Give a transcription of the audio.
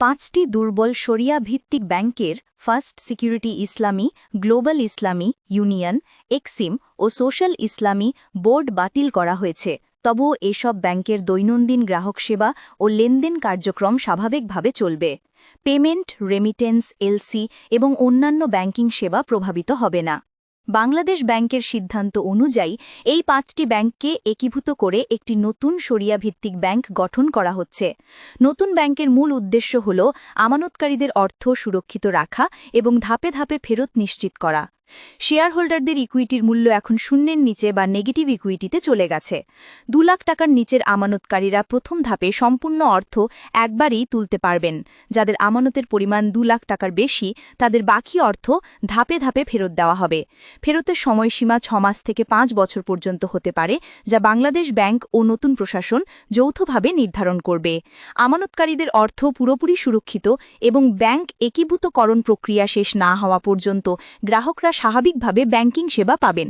পাঁচটি দুর্বল শরিয়া ভিত্তিক ব্যাংকের first security Islami, global Islami, union, Exim ও সোশ্যাল ইসলামী বোর্ড বাতিল করা হয়েছে। তবুও এসব ব্যাংকের দৈনন্দিন গ্রাহক সেবা ও লেনদেন কার্যক্রম স্বাভাবিকভাবে চলবে। পেমেন্ট, রেমিটেন্স, এলসি এবং অন্যান্য ব্যাংকিং সেবা প্রভাবিত হবে না। বাংলাদেশ ব্যাংকের সিদ্ধান্ত অনুযায়ী এই পাঁচটি ব্যাংককে একীভূত করে একটি নতুন সরিয়াভিত্তিক ব্যাংক গঠন করা হচ্ছে। নতুন ব্যাংকের মূল উদ্দেশ্য হল আমানতকারীদের অর্থ সুরক্ষিত রাখা এবং ধাপে ধাপে ফেরত নিশ্চিত করা। শেয়ার হোল্ডারদের ইকুইটির মূল্য এখন শূন্যের নিচে বা নেগেটিভ ইকুইটিতে চলে গেছে। দু লাখ টাকার নিচের আমানতকারীরা প্রথম ধাপে সম্পূর্ণ অর্থ একবারই তুলতে পারবেন। যাদের আমানতের পরিমাণ দু লাখ টাকার বেশি, তাদের বাকি অর্থ ধাপে ধাপে ফেরত দেওয়া হবে। ফেরতের সময়সীমা ছমাস থেকে পাঁচ বছর পর্যন্ত হতে পারে, যা বাংলাদেশ ব্যাংক ও নতুন প্রশাসন যৌথভাবে নির্ধারণ করবে। আমানতকারীদের অর্থ পুরোপুরি সুরক্ষিত এবং ব্যাংক একীভূতকরণ প্রক্রিয়া শেষ না হওয়া পর্যন্ত গ্রাহকরা স্বাভাবিকভাবে ব্যাংকিং সেবা পাবেন।